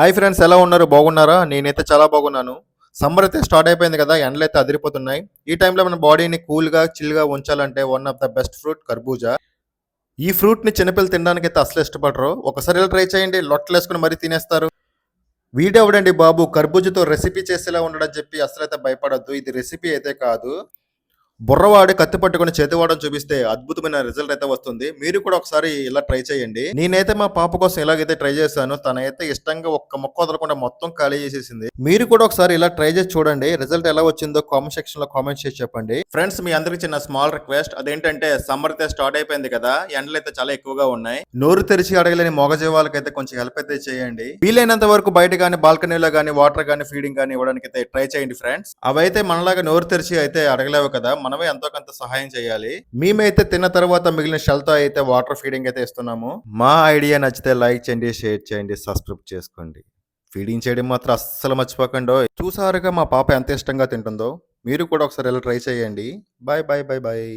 Hi friends ఎలా ఉన్నారు? బాగున్నారా? నేనైతే చాలా బాగున్నాను. సమ్మర్ అయితే స్టార్ట్ అయిపోయింది కదా ఎండలు అయితే అదిరిపోతున్నాయి. ఈ టైంలో మన బాడీని కూల్గా చిల్గా ఉంచాలంటే one of the best fruit కర్బూజా. ఈ ఫ్రూట్ని చిన్నపిల్లలు తినడానికి అయితే అసలు ఇష్టపడరు. ఒకసారి ట్రై చేయండి లొట్టలు వేసుకుని మరీ తినేస్తారు. వీడెవడండి బాబు కర్బూజతో రెసిపీ చేసేలా ఉండడం చెప్పి అసలు అయితే భయపడద్దు. ఇది రెసిపీ అయితే కాదు. బుర్రవాడి కత్తి పట్టుకుని చేతివాడడం చూపిస్తే అద్భుతమైన రిజల్ట్ అయితే వస్తుంది. మీరు కూడా ఒకసారి ఇలా ట్రై చేయండి. నేనైతే మా పాప కోసం ఇలాగైతే ట్రై చేశాను తనైతే ఇష్టంగా ఒక్క మొక్క వదలకుండా మొత్తం ఖాళీ చేసేసింది. మీరు కూడా ఒకసారి ఇలా ట్రై చేసి చూడండి. రిజల్ట్ ఎలా వచ్చిందో కామెంట్ సెక్షన్లో కామెంట్ చేసి చెప్పండి. ఫ్రెండ్స్ మీ అందరికి చిన్న స్మాల్ రిక్వెస్ట్ అదేంటంటే సమ్మర్ అయితే స్టార్ట్ అయిపోయింది కదా ఎండలు అయితే చాలా ఎక్కువగా ఉన్నాయి. నోరు తెరిచి అడగలేని మొగజీవాలకైతే కొంచెం హెల్ప్ అయితే చేయండి. వీలైనంత వరకు బయట కానీ బాల్కనీలో కానీ వాటర్ కానీ ఫీడింగ్ కానీ ఇవ్వడానికి అయితే ట్రై చేయండి ఫ్రెండ్స్ అవైతే మనలాగా నోరు తెరిచి అయితే అడగలేవు కదా మనమే ఎంతో కొంత సహాయం చేయాలి. మేమైతే తిన్న తర్వాత మిగిలిన షెల్తో అయితే వాటర్ ఫీడింగ్ అయితే ఇస్తున్నాము. మా ఐడియా నచ్చితే లైక్ చేయండి షేర్ చేయండి సబ్స్క్రైబ్ చేసుకోండి. ఫీడింగ్ చేయడం మాత్రం అస్సలు మర్చిపోకండి. చూసారుగా మా పాప ఎంత ఇష్టంగా తింటుందో? మీరు కూడా ఒకసారి ఇలా ట్రై చేయండి. Bye bye bye bye.